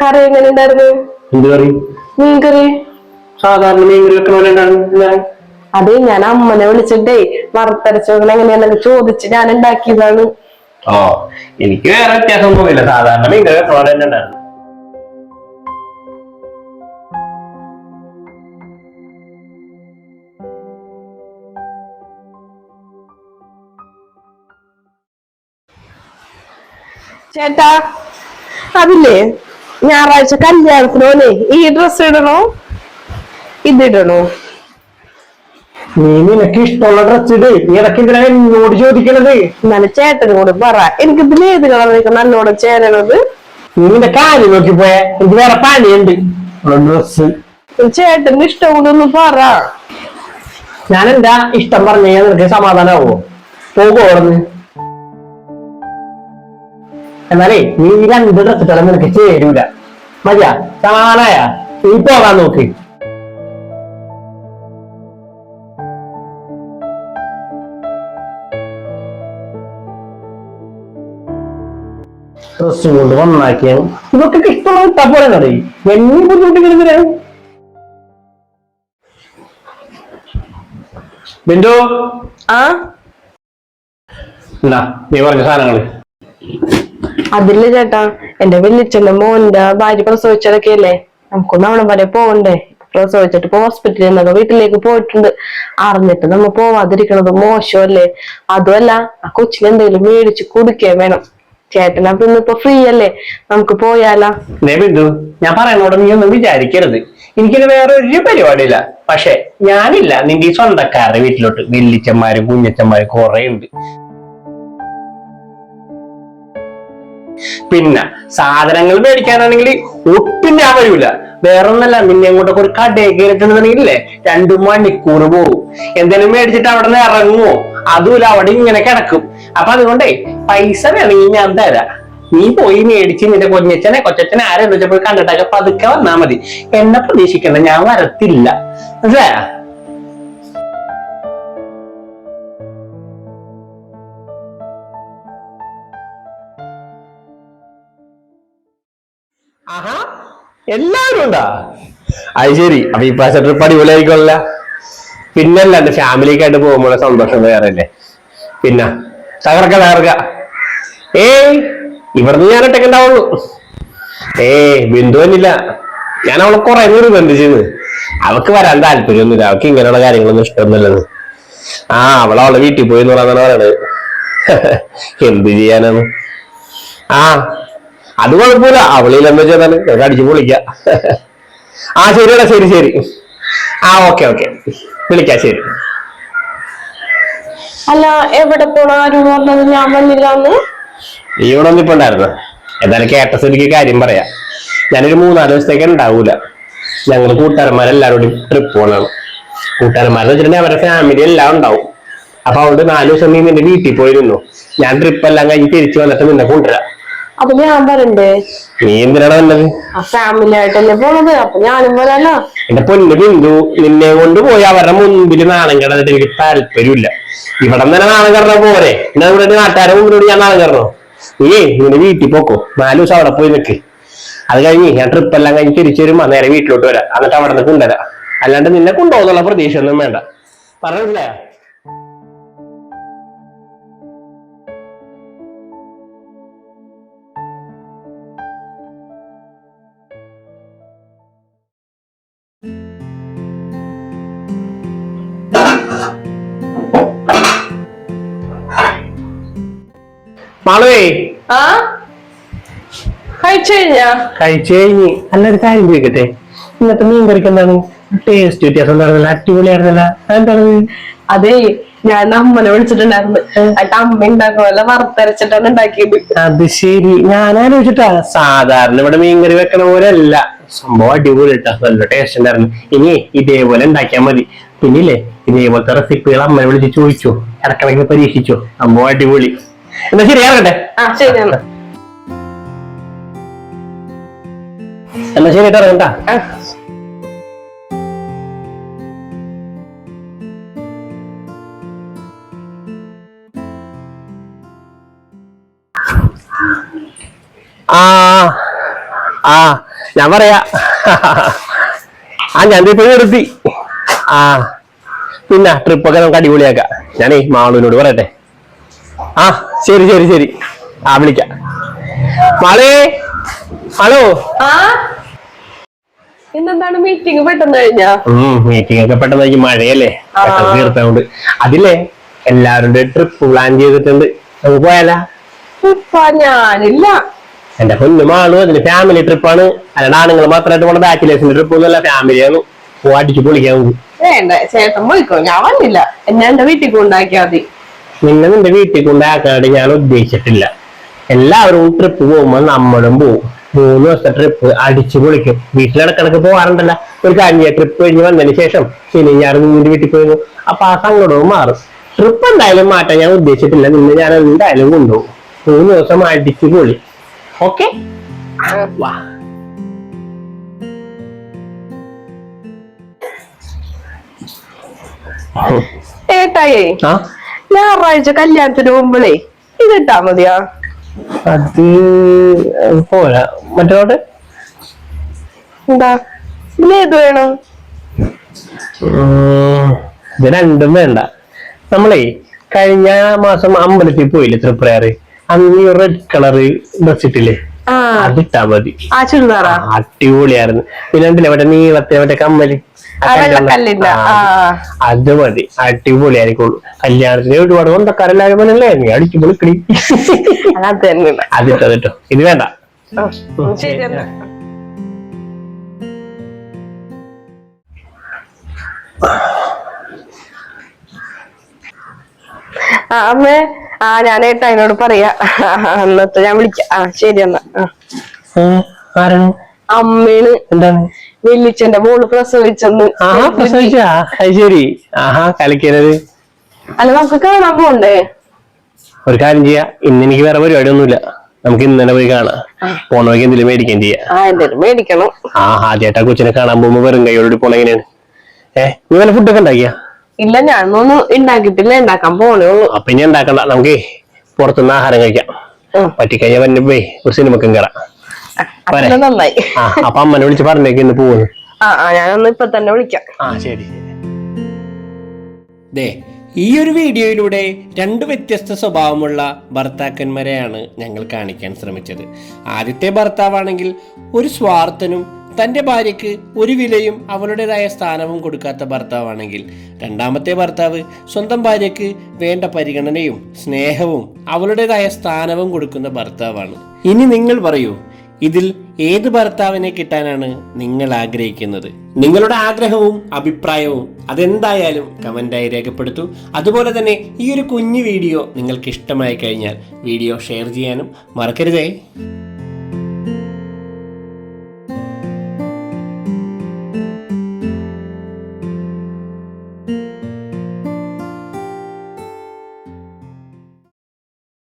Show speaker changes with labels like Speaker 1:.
Speaker 1: കറി എങ്ങനെ ഉണ്ടായിരുന്നു?
Speaker 2: എന്ത് കറി?
Speaker 1: മീൻകറി.
Speaker 2: സാധാരണ മീൻ കറി വെക്കണ
Speaker 1: അതെ ഞാൻ അമ്മനെ വിളിച്ചിട്ടേ വറുത്തരച്ച് എങ്ങനെയാണെന്ന് ചോദിച്ച് ഞാൻ ഉണ്ടാക്കിയതാണ്.
Speaker 2: ഓ എനിക്ക് വേറെ വ്യത്യാസം തോന്നില്ല സാധാരണ മീൻ കറി വെക്കണ തന്നെ ഉണ്ടായിരുന്നു.
Speaker 1: ചേട്ടാ അതില്ലേ ഞായറാഴ്ച കല്യാണത്തിനോനെ ഈ ഡ്രസ് ഇടണോ? ഇതിടണോ?
Speaker 2: നീ നിനക്ക് ഇഷ്ടമുള്ള ഡ്രസ് ഇട്. നീ ഇടയ്ക്ക് എന്തിനാ എന്നോട് ചോദിക്കണത്?
Speaker 1: എന്നാലും ചേട്ടനോട് പറ. എനിക്ക് ഇതിൽ ഏത് കളറിലേക്ക് നല്ലോണം ചേരണത്?
Speaker 2: നീ നിന്റെ കാലി നോക്കി പോയ. എനിക്ക് വേറെ പണിയുണ്ട്. ഡ്രസ്
Speaker 1: ചേട്ടന് ഇഷ്ടം കൂടെ ഒന്ന് പറ.
Speaker 2: ഞാൻ എന്താ ഇഷ്ടം പറഞ്ഞു നിനക്ക് സമാധാനമാവോ പോകുമോ അവിടുന്ന്. എന്നാലേ നീ രണ്ട് ഡ്രസ് ഇട്ടാലും നിനക്ക് ചേരൂല. മതിയാ? കാണായ നീ പോകാൻ നോക്ക്. ഡ്രസ് കൊണ്ട് വന്നാക്കിയ ഇതൊക്കെ ഇഷ്ടമുള്ള ഇട്ടാ പോലെ നടയി എന്നീ ബുദ്ധിമുട്ടിങ്ങനെ ബിന്ദു?
Speaker 1: ആ?
Speaker 2: എന്നാ നീ പറഞ്ഞ സാധനങ്ങൾ.
Speaker 1: അതില്ല ചേട്ടാ എന്റെ വലിയച്ഛന്റെ മോന്റെ ഭാര്യ പ്രസവിച്ചതൊക്കെ അല്ലേ? നമുക്കൊന്ന് അവിടെ വരെ പോകണ്ടേ പ്രസവിച്ചിട്ട് ഇപ്പൊ ഹോസ്പിറ്റലിൽ നിന്നൊക്കെ വീട്ടിലേക്ക് പോയിട്ടുണ്ട്. അറിഞ്ഞിട്ട് നമ്മ പോവാതിരിക്കണത് മോശമല്ലേ? അതുമല്ല ആ കൊച്ചിന് എന്തെങ്കിലും മേടിച്ച് കുടിക്കേ വേണം. ചേട്ടനാ പിന്നെ ഇപ്പൊ ഫ്രീ അല്ലേ? നമുക്ക് പോയാലോ?
Speaker 2: ബിന്ദു ഞാൻ പറയണോട് നീ ഒന്നും വിചാരിക്കരുത്. എനിക്കിത് വേറെ ഒരു പരിപാടിയില്ല. പക്ഷെ ഞാനില്ല നിന്റെ ഈ സ്വന്തക്കാരുടെ വീട്ടിലോട്ട്. വെല്ലിച്ചന്മാരും കുഞ്ഞച്ചന്മാരും കുറെ ഉണ്ട് പിന്നെ സാധനങ്ങൾ മേടിക്കാനാണെങ്കിൽ ഒട്ടും ഞാൻ വരൂല വേറെ ഒന്നല്ല പിന്നെ അങ്ങോട്ടൊക്കെ ഒരു കടയിൽ കയറിട്ടുണ്ടെന്നുണ്ടെങ്കിലേ രണ്ടു മണിക്കൂർ പോകും എന്തെങ്കിലും മേടിച്ചിട്ട് അവിടെ നിന്ന് ഇറങ്ങുമോ? അതുമില്ല അവിടെ ഇങ്ങനെ കിടക്കും. അപ്പൊ അതുകൊണ്ടേ പൈസ വേണമെങ്കിൽ ഞാൻ തരാം. നീ പോയി മേടിച്ച് നിന്റെ കൊഞ്ഞച്ചനെ കൊച്ചച്ഛനെ ആരെന്ന് വെച്ചാൽ പോയി കണ്ടിട്ടൊക്കെ പതുക്കെ വന്നാ മതി. എന്നെ പ്രതീക്ഷിക്കണ്ട ഞാൻ വരത്തില്ല. മനസ്സിലായോ? എല്ലാവരും ഉണ്ടാ? അത് ശരി. അപ്പൊ ഈ പ്രാവശ്യം ട്രിപ്പ് അടിപൊളിയായിരിക്കുമല്ല പിന്നല്ല എന്റെ ഫാമിലിക്ക് ആയിട്ട് പോകുമ്പോൾ സന്തോഷം വേറെ പിന്നെ തകർക്ക തകർക്ക. ഏയ് ഇവിടുന്ന് ഞാൻ ഒറ്റയ്ക്ക് ഏ തന്നില്ല ഞാൻ അവളെ കുറെ ബന്ധിച്ചിരുന്നു. അവക്ക് വരാൻ താല്പര്യമൊന്നുമില്ല. അവക്ക് ഇങ്ങനെയുള്ള കാര്യങ്ങളൊന്നും ഇഷ്ടമൊന്നുമില്ലെന്ന്. ആ അവളെ അവളെ വീട്ടിൽ പോയി എന്ന് പറയാൻ പറയണത്. എന്ത് ചെയ്യാനാണ്? ആ അത് കുഴപ്പമില്ല. അവളിലെന്ന് വെച്ചാൽ നമുക്ക് അടിച്ചു പൊളിക്ക. ആ ശരിയടാ ശരി ശരി. ആ ഓക്കെ ഓക്കെ. വിളിക്കാ ശരി.
Speaker 1: അല്ല എവിടെ പോണ ആരും പറഞ്ഞത് ഞാൻ വന്നില്ലാന്ന്.
Speaker 2: നീ ഇവിടെ ഒന്നിപ്പോ ഉണ്ടായിരുന്നു എന്തായാലും കേട്ട സ്ഥിതിക്ക് കാര്യം പറയാം. ഞാനൊരു മൂന്നാൽ ദിവസത്തേക്ക് ഉണ്ടാവൂല. ഞങ്ങൾ കൂട്ടുകാരന്മാരെല്ലാവരും കൂടി ട്രിപ്പ് പോകണം കൂട്ടുകാരന്മാരെന്ന് വെച്ചിട്ടുണ്ടെങ്കിൽ അവരുടെ ഫാമിലി എല്ലാം ഉണ്ടാവും. അപ്പൊ അവിടെ നാല് ദിവസം നീ നിന്റെ വീട്ടിൽ പോയിരുന്നു. ഞാൻ ട്രിപ്പ് എല്ലാം കഴിഞ്ഞ് തിരിച്ചു വന്നിട്ട് നിന്നെ കൊണ്ടുവരാം.
Speaker 1: അപ്പൊ ഞാൻ വരണ്ടേ
Speaker 2: നീ എന്തിനാണ് വന്നത്?
Speaker 1: ഫാമിലി ആയിട്ടല്ലേ പോണത്. അപ്പൊ ഞാനും പോലല്ലോ
Speaker 2: എന്റെ പൊന്നു ബിന്ദു നിന്നെ കൊണ്ട് പോയി അവരുടെ മുൻപിൽ നാണം കിടന്നിട്ട് എനിക്ക് താല്പര്യമില്ല. ഇവിടെ തന്നെ നാണം കിടന്ന പോരെ. ഇവിടെ നാട്ടുകാരെ മുമ്പിലൂടെ ഞാൻ നാണം കിടന്നോ? നീയേ നിന്റെ വീട്ടിൽ പോക്കോ. നാല് ദിവസം അവിടെ പോയി നിൽക്ക് അത് കഴിഞ്ഞ് ഞാൻ ട്രിപ്പ് എല്ലാം കഴിഞ്ഞ് തിരിച്ചു വരുമ്പോ നേരെ വീട്ടിലോട്ട് വരാം. എന്നിട്ട് അവിടെ നിന്ന് കൊണ്ടുവരാം. അല്ലാണ്ട് നിന്നെ കൊണ്ടുപോകുന്നുള്ള പ്രതീക്ഷ ഒന്നും വേണ്ട. പറഞ്ഞില്ലേ മാളുവേ.
Speaker 1: ആ? കഴിച്ചു കഴിഞ്ഞാ?
Speaker 2: കഴിച്ചു കഴിഞ്ഞ് നല്ലൊരു കാര്യം ചോദിക്കട്ടെ. ഇന്നത്തെ മീൻ കറിക്ക് എന്താണ്? ടേസ്റ്റ് വ്യത്യാസം ഉണ്ടായിരുന്നില്ല അടിപൊളിയായിരുന്നില്ല. എന്താണ്
Speaker 1: അതെ ഞാൻ അമ്മനെ വിളിച്ചിട്ടുണ്ടായിരുന്നു. എന്നിട്ട് അമ്മ ഉണ്ടാക്കുമല്ല വറുത്തരച്ചിട്ടാണ് ഉണ്ടാക്കിയത്.
Speaker 2: അത് ശരി. ഞാൻ ആലോചിച്ചിട്ടാ. സാധാരണ ഇവിടെ മീൻകറി വെക്കണ പോലെ അല്ല സംഭവം അടിപൊളി ഇട്ടാ നല്ല ടേസ്റ്റ് ഉണ്ടായിരുന്നു. ഇനി ഇതേപോലെ ഉണ്ടാക്കിയാൽ മതി. പിന്നില്ലേ? ഇതേപോലത്തെ റെസിപ്പികൾ അമ്മയെ വിളിച്ച് ചോദിച്ചു. ഇടക്കിടക്ക് പരീക്ഷിച്ചു. സംഭവം അടിപൊളി. എന്നാ ശരി ഇറങ്ങട്ടെ എന്നാ ശരി ഇറങ്ങണ്ട
Speaker 1: ആ.
Speaker 2: ആ ഞാൻ പറയാ. ആ ഞാൻ ഇപ്പൊ നിർത്തി ആ പിന്നെ ട്രിപ്പൊക്കെ നമുക്ക് അടിപൊളിയാക്കാം. ഞാനേ മാളൂനോട് പറയട്ടെ. ആ. ശരി ശരി ശരി. ആ വിളിക്കാം. മാളേ ഹലോ.
Speaker 1: ഇന്നെന്താണ് മീറ്റിംഗ് പെട്ടെന്ന് കഴിഞ്ഞാ?
Speaker 2: മീറ്റിംഗ് ഒക്കെ പെട്ടെന്ന് ഈ മഴയല്ലേ. പെട്ടെന്ന് തീർത്തോണ്ട് അതില്ലേ എല്ലാവരുടെ ട്രിപ്പ് പ്ലാൻ ചെയ്തിട്ടുണ്ട്. നമുക്ക് പോയാലാ?
Speaker 1: ഞാനില്ല.
Speaker 2: എന്റെ പൊന്നുമാണ് അതിന്റെ അതിന് ഫാമിലി ട്രിപ്പാണ് അല്ലാണ്ട് ആണുങ്ങൾ മാത്രമായിട്ട് പോണ ബാച്ചിലേഴ്സിന്റെ ട്രിപ്പ് ഒന്നുമല്ല ഫാമിലിയാണ് ആണ്. അടിച്ചു പൊളിക്കാൻ
Speaker 1: വേണ്ട ചേട്ടൻ പോയിക്കോ? ഞാൻ വന്നില്ല. എന്നെ എന്റെ വീട്ടിൽ കൊണ്ടാക്കിയാ മതി.
Speaker 2: നിന്നെ നിന്റെ വീട്ടിൽ കൊണ്ടാക്കാനായിട്ട് ഞാൻ ഉദ്ദേശിച്ചിട്ടില്ല. എല്ലാവരും ട്രിപ്പ് പോകുമ്പോൾ നമ്മളും പോവും. മൂന്ന് ദിവസത്തെ ട്രിപ്പ് അടിച്ചു പൊളിക്കും. വീട്ടിലിടക്കിടക്ക് പോകാറുണ്ടല്ല ഒരു കാര്യം ട്രിപ്പ് കഴിഞ്ഞ് വന്നതിന് ശേഷം ശനി ഞാൻ നിന്റെ വീട്ടിൽ പോയിരുന്നു. അപ്പൊ ആ സങ്കടവും മാറും. ട്രിപ്പ് എന്തായാലും മാറ്റാൻ ഞാൻ ഉദ്ദേശിച്ചിട്ടില്ല. നിന്ന് ഞാൻ എന്തായാലും കൊണ്ടുപോകും. മൂന്ന് ദിവസം അടിച്ചു പൊളി. ഓക്കെ
Speaker 1: ഏട്ടായേ. ഞായറാഴ്ച കല്യാണത്തിന് മുമ്പളേ ഇത് ഇട്ടാ മതിയാ?
Speaker 2: അത് പോരാ. മറ്റോട്ട്
Speaker 1: എന്താ? പിന്നെ ഏത് വേണം?
Speaker 2: ഇത് രണ്ടും വേണ്ട. നമ്മളേ കഴിഞ്ഞ മാസം അമ്പലത്തിൽ പോയില്ലേ തൃപ്രയാറ്? അന്ന് റെഡ് കളർ ഡ്രസ് ഇട്ടില്ലേ? അതിട്ടാ മതി. അടിപൊളിയായിരുന്നു. പിന്നെ എന്തിനാ മറ്റേ നീളത്തെ മറ്റേ
Speaker 1: കമ്മൽ?
Speaker 2: അത് മതി. അടിപൊളിയായിരിക്കുള്ളൂ. കല്യാണത്തിന് ഒരുപാട് കൊണ്ടക്കാരെല്ലാരും പറഞ്ഞല്ലേ നീ അടിച്ചു അതിട്ടോ അതിട്ടോ ഇത് വേണ്ട.
Speaker 1: അമ്മേ. ആ ഞാൻ ഏട്ടായിനോട് പറയാ. അന്നത്തെ ഞാൻ വിളിക്കാം. ആ ശരി എന്നാ.
Speaker 2: ആരാണ്?
Speaker 1: അമ്മേണ്.
Speaker 2: എന്താണ്?
Speaker 1: വെല്ലിച്ചന്റെ മോൾ പ്രസവിച്ചെന്ന്.
Speaker 2: ശരി. ആഹാ കലക്കിയത്
Speaker 1: അല്ല നമുക്ക് കാണാൻ പോണ്ടേ?
Speaker 2: ഒരു കാര്യം ചെയ്യാ. ഇന്ന് എനിക്ക് വേറെ പരിപാടി ഒന്നുമില്ല നമുക്ക് ഇന്ന് തന്നെ പോയി കാണാം. പോണ വഴിക്ക് എന്തെങ്കിലും മേടിക്കുകയും ചെയ്യാം.
Speaker 1: ആ എന്തേലും മേടിക്കണം.
Speaker 2: ആ ആദ്യമായിട്ട് ആ കൊച്ചിനെ കാണാൻ പോകുമ്പോ വെറും കൈയോടി പോണെങ്ങനെയാണ് ഏഹ് നീ വല്ല ഫുഡൊക്കെ ഉണ്ടാക്കിയാ?
Speaker 1: ഇല്ല ഞാനൊന്നും ഉണ്ടാക്കിട്ടില്ല ഉണ്ടാക്കാൻ പോണേ ഉള്ളൂ.
Speaker 2: അപ്പൊ ഇനി ഉണ്ടാക്കണ്ട നമുക്ക് പുറത്തുനിന്ന് ആഹാരം കഴിക്കാം.
Speaker 1: പറ്റിക്കഴിഞ്ഞ
Speaker 2: പറ്റിക്കഴിഞ്ഞാൽ വന്നെ പോയി ഒരു സിനിമക്കും കയറാം പോരെ?
Speaker 1: അത്ര നന്നായി.
Speaker 2: ആ അപ്പൊ അമ്മനെ വിളിച്ച് പറഞ്ഞേക്ക് ഇന്ന് പോകുന്നു
Speaker 1: ആ ആ ഞാനൊന്ന് ഇപ്പൊ തന്നെ വിളിക്കാം.
Speaker 2: ആ ശരി.
Speaker 3: ദേ ഈ ഒരു വീഡിയോയിലൂടെ രണ്ട് വ്യത്യസ്ത സ്വഭാവമുള്ള ഭർത്താക്കന്മാരെയാണ് ഞങ്ങൾ കാണിക്കാൻ ശ്രമിച്ചത്. ആദ്യത്തെ ഭർത്താവാണെങ്കിൽ ഒരു സ്വാർത്ഥനും തന്റെ ഭാര്യയ്ക്ക് ഒരു വിലയും അവളുടേതായ സ്ഥാനവും കൊടുക്കാത്ത ഭർത്താവാണെങ്കിൽ രണ്ടാമത്തെ ഭർത്താവ് സ്വന്തം ഭാര്യയ്ക്ക് വേണ്ട പരിഗണനയും സ്നേഹവും അവളുടേതായ സ്ഥാനവും കൊടുക്കുന്ന ഭർത്താവാണ്. ഇനി നിങ്ങൾ പറയൂ ഇതിൽ ഏത് ഭർത്താവിനെ കിട്ടാനാണ് നിങ്ങൾ ആഗ്രഹിക്കുന്നത്? നിങ്ങളുടെ ആഗ്രഹവും അഭിപ്രായവും അതെന്തായാലും കമന്റായി രേഖപ്പെടുത്തൂ. അതുപോലെ തന്നെ ഈ ഒരു കുഞ്ഞു വീഡിയോ നിങ്ങൾക്ക് ഇഷ്ടമായി കഴിഞ്ഞാൽ വീഡിയോ ഷെയർ ചെയ്യാനും മറക്കരുതേ.